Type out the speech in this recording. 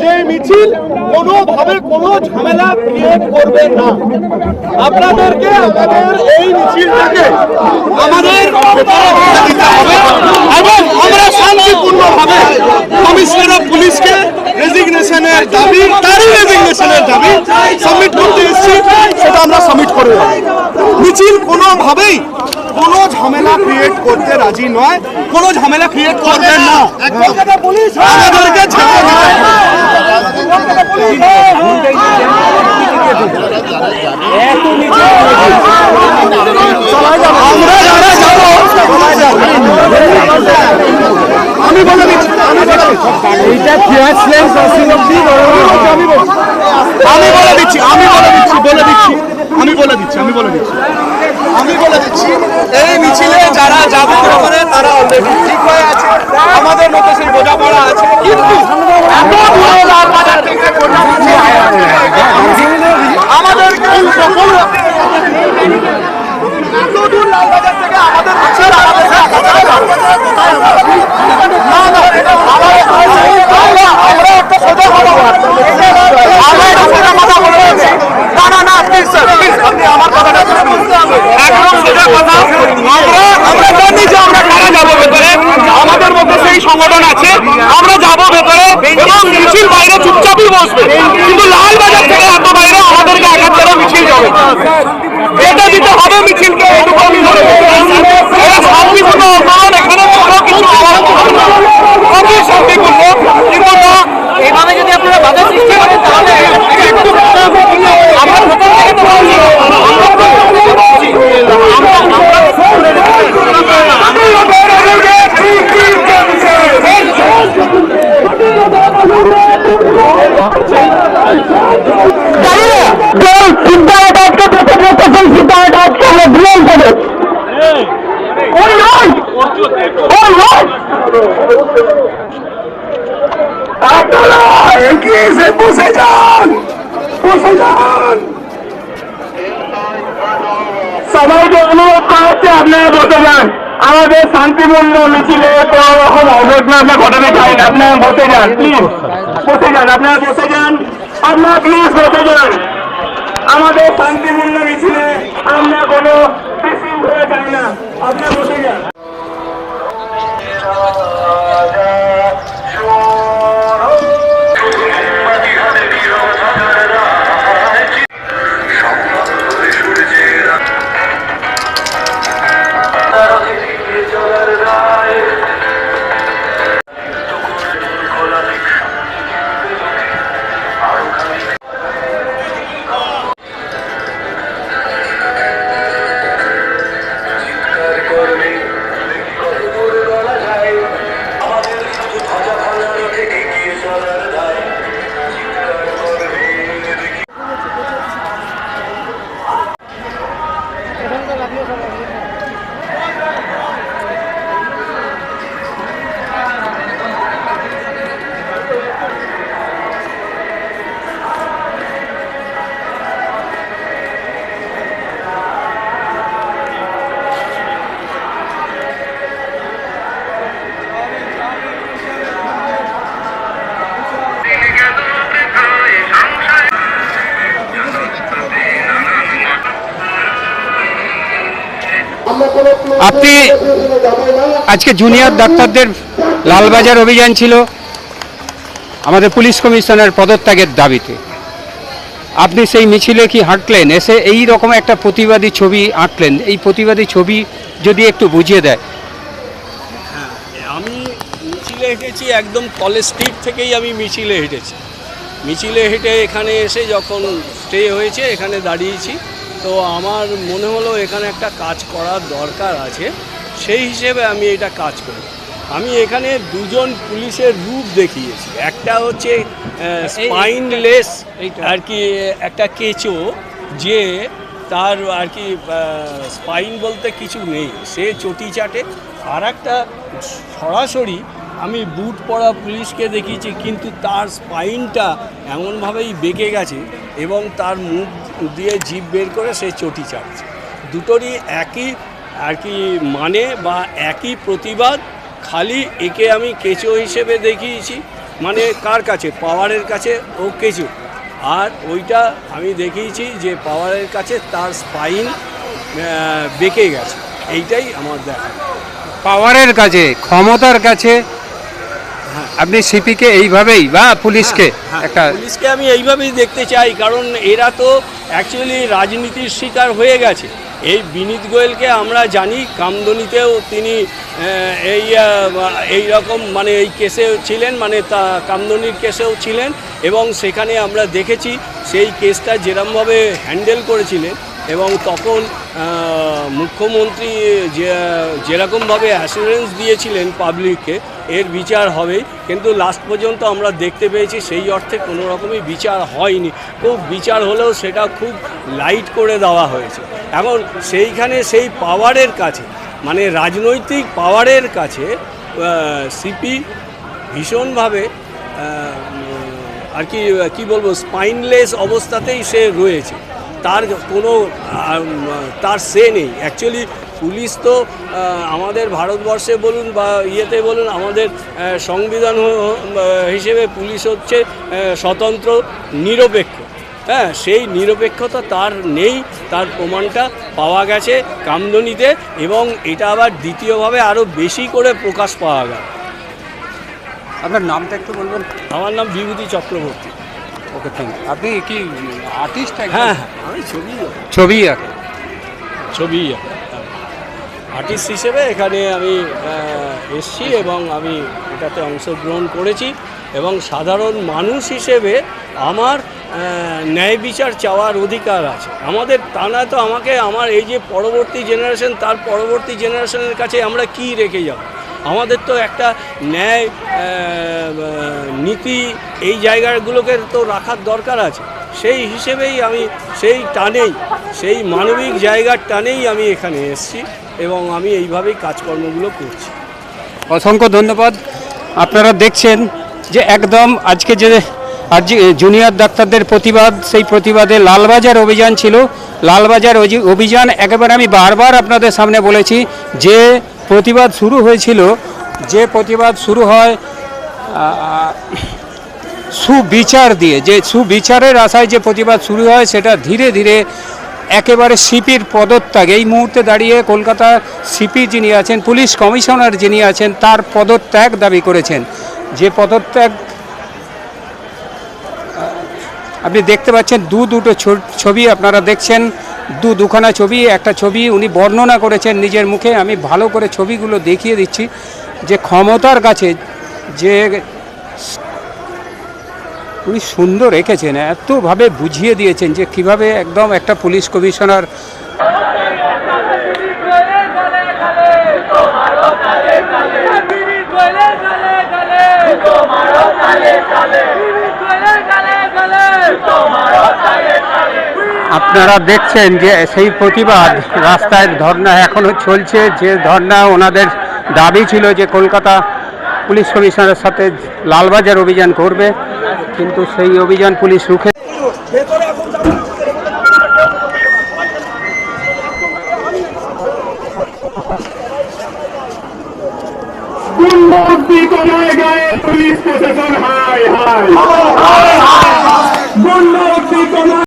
যে মিছিল কোনোভাবে কোনো ঝামেলা ক্রিয়েট করবে না। আপনাদেরকে আমাদের এই মিছিলটাকে আমাদের এবং আমরা শান্তিপূর্ণভাবে কমিশনার অফ পুলিশকে রেজিগনেশনের দাবি, তারই রেজিগনেশনের দাবি সাবমিট করতে এসেছি, সেটা আমরা সাবমিট করে মিছিল কোনোভাবেই কোনো ঝামেলা ক্রিয়েট করতে রাজি নয় কোনো ঝামেলা ক্রিয়েট করবেন না। আমাদেরকে ছেড়ে আমি বলে দিচ্ছি আমি বলে দিচ্ছি। আমি বলে দিচ্ছি আমি বলে দিচ্ছি বলে দিচ্ছি আমি বলে দিচ্ছি আমি বলে দিচ্ছি। আমি বলে দিচ্ছি এই মিছিলে যারা যাবে ব্যাপারে তারা অলরেডি ঠিক হয়ে আছে। আমাদের মধ্যে সেই বোঝাপড়া আছে। কিন্তু এত দূরে লালবাজার থেকে গোটা उसमें हिंदू लाल बजा चले आप সবাইকে অনুরোধ করা হচ্ছে আপনারা বসে যান আমাদের শান্তিপূর্ণ মিছিলে কোনো রকম অঘটনা ঘটাতে চাই না। আপনারা বসে যান প্লিজ বসে যান, আপনারা বসে যান, আপনারা প্লিজ বসে যান। আমাদের শান্তিপূর্ণ মিছিলে আমরা কোনো বিশৃঙ্খলা চাই না। আপনারা বসে যান। আপনি আজকে জুনিয়র ডাক্তারদের লালবাজার অভিযান ছিল আমাদের পুলিশ কমিশনার পদত্যাগের দাবিতে। আপনি সেই মিছিলে কি হাঁটলেন? এসে এই রকম একটা প্রতিবাদী ছবি আঁকলেন। এই প্রতিবাদী ছবি যদি একটু বুঝিয়ে দেয়। আমি মিছিলে হেঁটেছি, একদম কলেজ স্ট্রিট থেকেই আমি মিছিলে হেঁটেছি। মিছিলে হেঁটে এখানে এসে যখন স্টে হয়েছে, এখানে দাঁড়িয়েছি। তো আমার মনে হলো এখানে একটা কাজ করার দরকার আছে সেই হিসেবে আমি এটা কাজ করি। আমি এখানে দুজন পুলিশের রূপ দেখিয়েছি। একটা হচ্ছে স্পাইনলেস আর কি একটা কেঁচো যে তার আর কি স্পাইন বলতে কিছু নেই। সে চটি চাটে। আর একটা সরাসরি আমি বুট পরা পুলিশকে দেখিয়েছি কিন্তু তার স্পাইনটা এমনভাবেই বেঁকে গেছে এবং তার মুখ দিয়ে জিভ বের করে সে চটি চাটছে দুটোরই একই আর কি মানে বা একই প্রতিবাদ, খালি একে আমি কেঁচো হিসেবে দেখিয়েছি। মানে কার কাছে? পাওয়ারের কাছে। ও কেঁচো। আর ওইটা আমি দেখিয়েছি যে পাওয়ারের কাছে তার স্পাইন বেঁকে গেছে। এইটাই আমার দেখা। পাওয়ারের কাছে, ক্ষমতার কাছে আপনি সিপিকে এইভাবেই বা পুলিশকে হ্যাঁ, একটা পুলিশকে আমি এইভাবেই দেখতে চাই কারণ এরা তো অ্যাকচুয়ালি রাজনীতির শিকার হয়ে গেছে। এই বিনীত গোয়েলকে আমরা জানি কামদনিতেও তিনি এই এই রকম মানে এই কেসে ছিলেন মানে তা কামদনির কেসেও ছিলেন এবং সেখানে আমরা দেখেছি সেই কেসটা যেরমভাবে হ্যান্ডেল করেছিলেন এবং তখন মুখ্যমন্ত্রী যে, যেরকমভাবে অ্যাসুরেন্স দিয়েছিলেন পাবলিককে এর বিচার হবেই। কিন্তু লাস্ট পর্যন্ত আমরা দেখতে পেয়েছি সেই অর্থে কোনো রকমই বিচার হয়নি। খুব বিচার হলেও সেটা খুব লাইট করে দেওয়া হয়েছে। এখন সেইখানে সেই পাওয়ারের কাছে মানে রাজনৈতিক পাওয়ারের কাছে সিপি ভীষণভাবে আর কি কি বলব স্পাইনলেস অবস্থাতেই সে রয়েছে। তার কোনো তার সে নেই। অ্যাকচুয়ালি পুলিশ তো আমাদের ভারতবর্ষে বলুন বা ইয়েতে বলুন আমাদের সংবিধান হিসেবে পুলিশ হচ্ছে স্বতন্ত্র নিরপেক্ষ। হ্যাঁ সেই নিরপেক্ষতা তার নেই তার প্রমাণটা পাওয়া গেছে কামদনিতে এবং এটা আবার দ্বিতীয়ভাবে আরও বেশি করে প্রকাশ পাওয়া গেল। আপনার নামটা একটু বলবেন। আমার নাম বিভূতি চক্রবর্তী। ওকে থ্যাংক আপনি কি আর্টিস্ট হ্যাঁ হ্যাঁ। আমি ছবি। ছবি আঁকেন ছবি আর্টিস্ট হিসেবে এখানে আমি এসছি এবং আমি এটাতে অংশগ্রহণ করেছি এবং সাধারণ মানুষ হিসেবে আমার ন্যায় বিচার চাওয়ার অধিকার আছে। আমাদের তা না তো আমাকে আমার এই যে পরবর্তী জেনারেশন তার পরবর্তী জেনারেশনের কাছে আমরা কি রেখে যাব? আমাদের তো একটা ন্যায় নীতি এই জায়গাগুলোকে তো রাখার দরকার আছে। সেই হিসেবেই আমি সেই টানেই, সেই মানবিক জায়গার টানেই আমি এখানে এসেছি এবং আমি এইভাবেই কাজকর্মগুলো করছি। অসংখ্য ধন্যবাদ। আপনারা দেখছেন যে একদম আজকে যে আজ জুনিয়র ডাক্তারদের প্রতিবাদ, সেই প্রতিবাদে লালবাজার অভিযান ছিল। লালবাজার অভিযান একেবারে আমি বারবার আপনাদের সামনে বলেছি যে প্রতিবাদ শুরু হয়েছিল। যে প্রতিবাদ শুরু হয় সুবিচার দিয়ে, যে সুবিচারের আশায় যে প্রতিবাদ শুরু হয়, সেটা ধীরে ধীরে একেবারে সিপির পদত্যাগ। এই মুহূর্তে দাঁড়িয়ে কলকাতা সিপি যিনি আছেন, পুলিশ কমিশনার যিনি আছেন, তার পদত্যাগ দাবি করেছেন। যে পদত্যাগ আপনি দেখতে পাচ্ছেন দু দুটো ছবি আপনারা দেখছেন। দু দুখানা ছবি, একটা ছবি উনি বর্ণনা করেছেন নিজের মুখে, আমি ভালো করে ছবিগুলো দেখিয়ে দিচ্ছি। যে ক্ষমতার কাছে যে উনি সুন্দর রেখেছেন এতভাবে বুঝিয়ে দিয়েছেন যে কীভাবে একদম একটা পুলিশ কমিশনার আপনারা দেখছেন যে সেই প্রতিবাদ রাস্তায় ধর্না এখনও চলছে। যে ধর্না ওনাদের দাবি ছিল যে কলকাতা পুলিশ কমিশনারের সাথে লালবাজার অভিযান করবে, কিন্তু সেই অভিযান পুলিশ রুখে